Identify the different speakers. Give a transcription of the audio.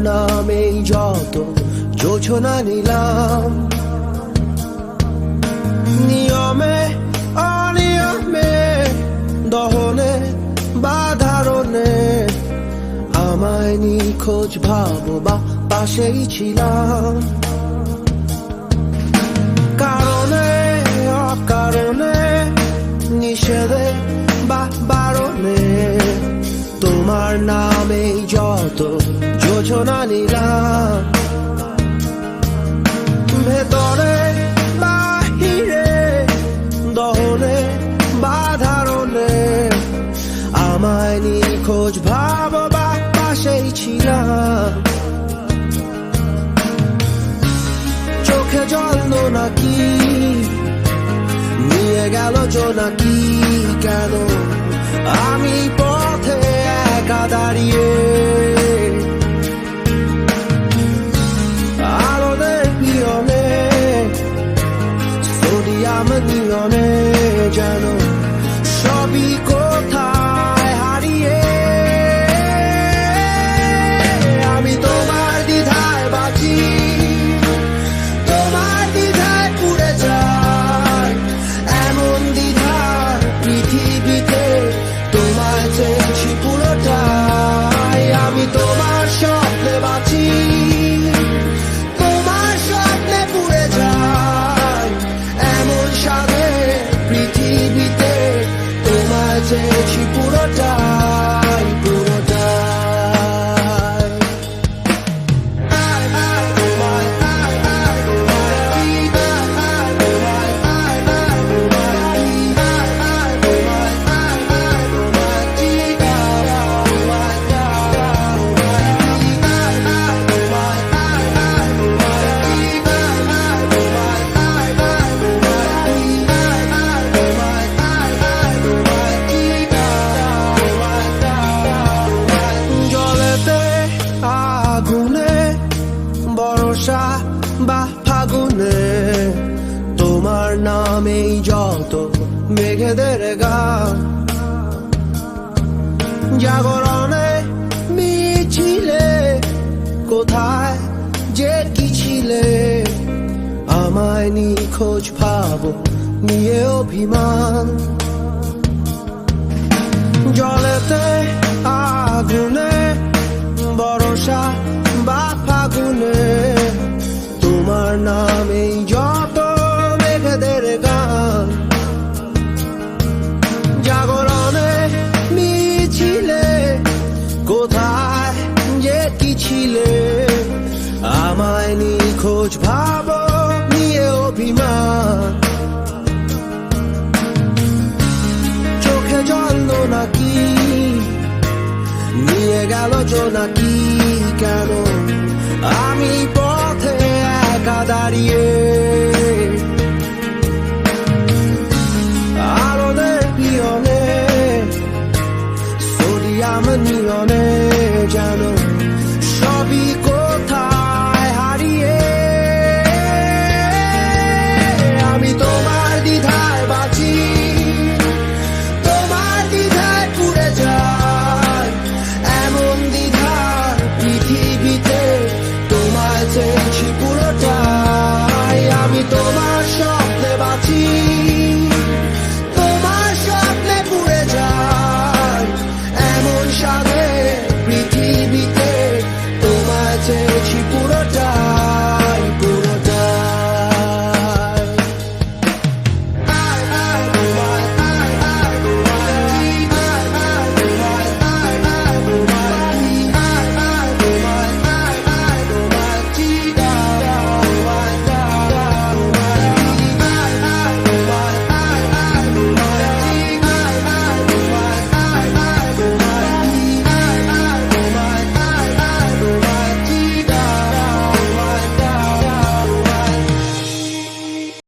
Speaker 1: নামেই যত যোজনা নিলাম। নিয়মে, অনিয়মে, দহনে বা ধারণে আমায় নিখোঁজ ভাবো বা পাশেই ছিলাম। কারণে, অকারণে, নিষেধে বা বারণে তোমার যত যোজনা নিলাম। ভেতরে বাহিরে, দহনে বা ধারণে আমায় ভাব বা পাশেই ছিলাম। চোখে জল নাকি? নিয়ে গেল জোনাকি কেন? আমি পথে একা দাঁড়িয়ে তোমার চেয়েছি বা ফাগুনে, তোমার নামেই যত মেঘেদের গান জাগরণে মিছিলে, কোথায় যে কি ছিলে, আমায় নিখোঁজ ভাবো নিয়ে অভিমান। জলেতে আগুনে খোঁজ ভাব, নিয়ে অভিমান। চোখে জল নাকি? নিয়ে গেল নাকি কেন? আমি পথে একা দাঁড়িয়ে। আলোদের পিয়নে জানো সবই